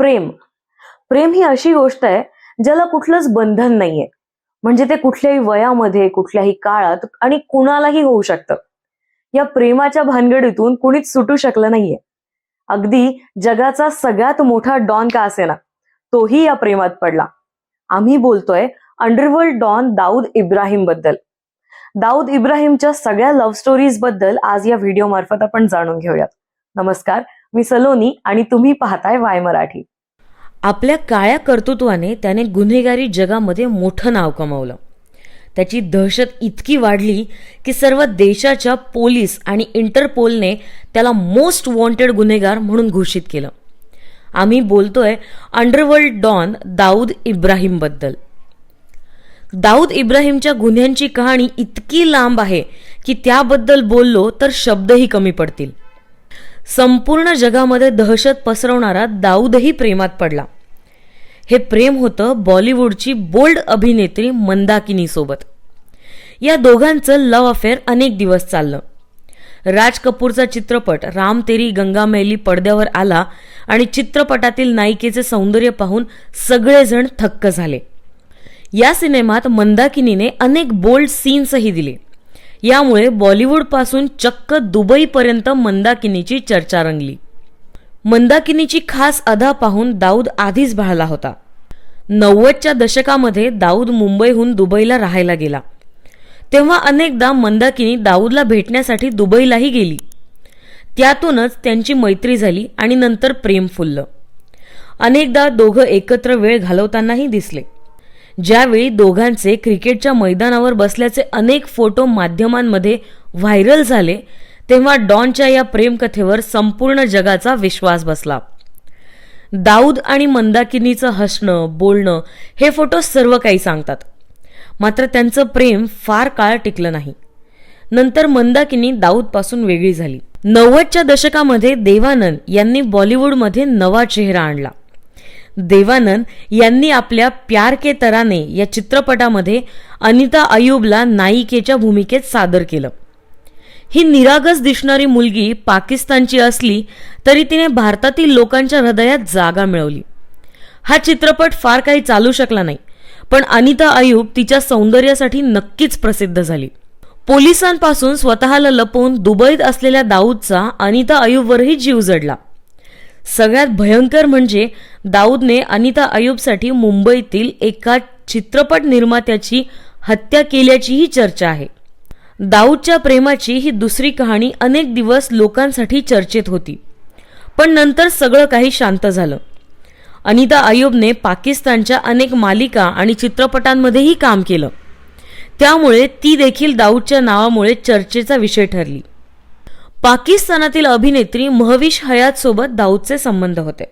प्रेम. प्रेम ही अशी गोष्ट आहे ज्याला कुठलंच बंधन नाहीये. म्हणजे ते कुठल्याही वयामध्ये कुठल्याही काळात आणि कुणालाही होऊ शकतं. या प्रेमाच्या भानगडीतून कुणीच सुटू शकलं नाहीये. अगदी जगाचा सगळ्यात मोठा डॉन का असेना तोही या प्रेमात पडला. आम्ही बोलतोय अंडरवर्ल्ड डॉन दाऊद इब्राहिमबद्दल. दाऊद इब्राहिमच्या सगळ्या लव्ह स्टोरीजबद्दल आज या व्हिडिओ मार्फत आपण जाणून घेऊयात. नमस्कार मी सलोनी आणि तुम्ही पाहताय वाय मराठी. आपल्या काळ्या कर्तृत्वाने त्याने गुन्हेगारी जगामध्ये मोठं नाव कमावलं. त्याची दहशत इतकी वाढली की सर्व देशाच्या पोलीस आणि इंटरपोलने त्याला मोस्ट वॉन्टेड गुन्हेगार म्हणून घोषित केलं. आम्ही बोलतोय अंडरवर्ल्ड डॉन दाऊद इब्राहिमबद्दल. दाऊद इब्राहिमच्या गुन्ह्यांची कहाणी इतकी लांब आहे की त्याबद्दल बोललो तर शब्दही कमी पडतील. संपूर्ण जगामध्ये दहशत पसरवणारा दाऊदही प्रेमात पडला. हे प्रेम होतं बॉलिवूडची बोल्ड अभिनेत्री मंदाकिनीसोबत. या दोघांचं लव अफेअर अनेक दिवस चाललं. राज कपूरचा चित्रपट राम तेरी गंगा मैली पडद्यावर आला आणि चित्रपटातील नायिकेचे सौंदर्य पाहून सगळेजण थक्क झाले. या सिनेमात मंदाकिनीने अनेक बोल्ड सीन्सही दिले. यामुळे बॉलिवूडपासून चक्क दुबईपर्यंत मंदाकिनीची चर्चा रंगली. मंदाकिनीची खास अदा पाहून दाऊद आधीच भाळला होता. नव्वदच्या दशकामध्ये दाऊद मुंबईहून दुबईला राहायला गेला. तेव्हा अनेकदा मंदाकिनी दाऊदला भेटण्यासाठी दुबईलाही गेली. त्यातूनच त्यांची मैत्री झाली आणि नंतर प्रेम फुललं. अनेकदा दोघं एकत्र वेळ घालवतानाही दिसले. ज्यावेळी दोघांचे क्रिकेटच्या मैदानावर बसल्याचे अनेक फोटो माध्यमांमध्ये व्हायरल झाले तेव्हा डॉनच्या या प्रेमकथेवर संपूर्ण जगाचा विश्वास बसला. दाऊद आणि मंदाकिनीचं हसणं बोलणं हे फोटो सर्व काही सांगतात. मात्र त्यांचं प्रेम फार काळ टिकलं नाही. नंतर मंदाकिनी दाऊदपासून वेगळी झाली. नव्वदच्या दशकामध्ये देवानंद यांनी बॉलिवूडमध्ये नवा चेहरा आणला. देवानंद यांनी आपल्या प्यार के तराने या चित्रपटामध्ये अनिता अयूबला नायिकेच्या भूमिकेत सादर केलं. ही निरागस दिसणारी मुलगी पाकिस्तानची असली तरी तिने भारतातील लोकांच्या हृदयात जागा मिळवली. हा चित्रपट फार काही चालू शकला नाही पण अनिता अयूब तिच्या सौंदर्यासाठी नक्कीच प्रसिद्ध झाली. पोलिसांपासून स्वतःला लपवून दुबईत असलेल्या दाऊदचा अनिता अयूबवरही जीव जडला. सगळ्यात भयंकर म्हणजे दाऊदने अनिता अयुबसाठी मुंबईतील एका चित्रपट निर्मात्याची हत्या केल्याचीही चर्चा आहे. दाऊदच्या प्रेमाची ही दुसरी कहाणी अनेक दिवस लोकांसाठी चर्चेत होती. पण नंतर सगळं काही शांत झालं. अनिता अयुबने पाकिस्तानच्या अनेक मालिका आणि चित्रपटांमध्येही काम केलं. त्यामुळे ती देखील दाऊदच्या नावामुळे चर्चेचा विषय ठरली. पाकिस्तानातील अभिनेत्री महविश हयात सोबत दाऊदचे संबंध होते.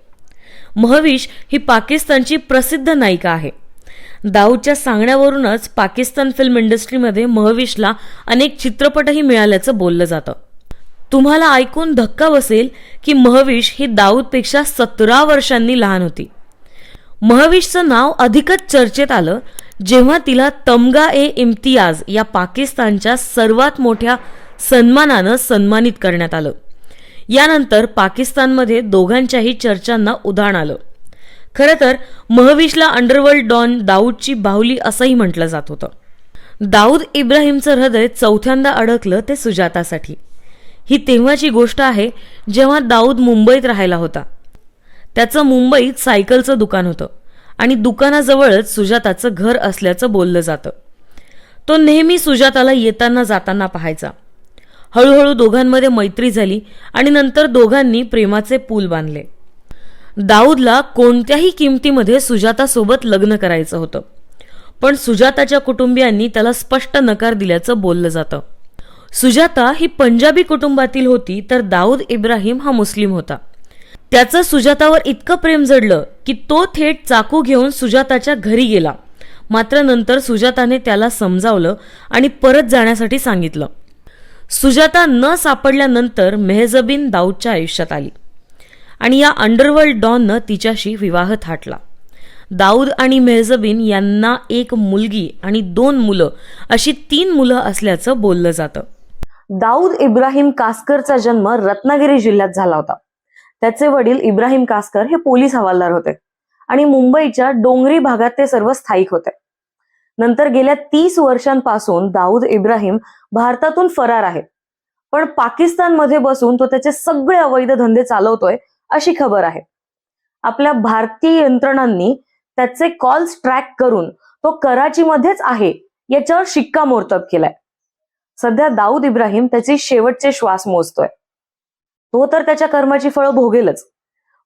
महविश ही पाकिस्तानची प्रसिद्ध नायिका आहे. दाऊदच्या सांगण्यावरूनच पाकिस्तान फिल्म इंडस्ट्रीमध्ये महविशला अनेक चित्रपटही मिळाल्याचं बोललं जातं. तुम्हाला ऐकून धक्का बसेल की महविश ही दाऊदपेक्षा सतरा वर्षांनी लहान होती. महविशचं नाव अधिकच चर्चेत आलं जेव्हा तिला तमगा ए इम्तियाज या पाकिस्तानच्या सर्वात मोठ्या सन्मानानं सन्मानित करण्यात आलं. यानंतर पाकिस्तानमध्ये दोघांच्याही चर्चांना उधाण आलं. खरं तर महविशला अंडरवर्ल्ड डॉन दाऊदची बाहुली असंही म्हटलं जात होतं. दाऊद इब्राहिमचं हृदय चौथ्यांदा अडकलं ते सुजातासाठी. ही तेव्हाची गोष्ट आहे जेव्हा दाऊद मुंबईत राहायला होता. त्याचं मुंबईत सायकलचं दुकान होतं आणि दुकानाजवळच सुजाताचं घर असल्याचं बोललं जातं. तो नेहमी सुजाताला येताना जाताना पाहायचा. हळूहळू दोघांमध्ये मैत्री झाली आणि नंतर दोघांनी प्रेमाचे पूल बांधले. दाऊदला कोणत्याही किमतीमध्ये सुजातासोबत लग्न करायचं होतं. पण सुजाताच्या कुटुंबियांनी त्याला स्पष्ट नकार दिल्याचं बोललं जातं. सुजाता ही पंजाबी कुटुंबातील होती तर दाऊद इब्राहिम हा मुस्लिम होता. त्याचं सुजातावर इतकं प्रेम जडलं की तो थेट चाकू घेऊन सुजाताच्या घरी गेला. मात्र नंतर सुजाताने त्याला समजावलं आणि परत जाण्यासाठी सांगितलं. सुजाता न सापडल्यानंतर मेहजबीन दाऊदच्या आयुष्यात आली. आणि या अंडरवर्ल्ड डॉननं तिच्याशी विवाह थाटला. दाऊद आणि मेहजबीन यांना एक मुलगी आणि दोन मुलं अशी तीन मुलं असल्याचं बोललं जातं. दाऊद इब्राहिम कास्करचा जन्म रत्नागिरी जिल्ह्यात झाला होता. त्याचे वडील इब्राहिम कास्कर हे पोलीस हवालदार होते. आणि मुंबईच्या डोंगरी भागात ते सर्व स्थायिक होते. नंतर गेल्या तीस वर्षांपासून दाऊद इब्राहिम भारतातून फरार आहे. पण पाकिस्तानमध्ये बसून तो त्याचे सगळे अवैध धंदे चालवतोय अशी खबर आहे. आपल्या भारतीय यंत्रणांनी त्याचे कॉल्स ट्रॅक करून तो कराचीमध्येच आहे याच्यावर शिक्कामोर्तब केलाय. सध्या दाऊद इब्राहिम त्याचे शेवटचे श्वास मोजतोय. तो तर त्याच्या कर्माची फळं भोगेलच.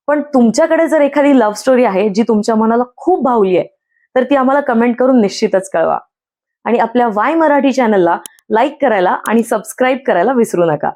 पण तुमच्याकडे जर एखादी लव्ह स्टोरी आहे जी तुमच्या मनाला खूप भावली आहे तर ती आम्हाला कमेंट करून निश्चितच कळवा. आणि आपल्या वाय मराठी चॅनलला लाईक करायला आणि सबस्क्राईब करायला विसरू नका.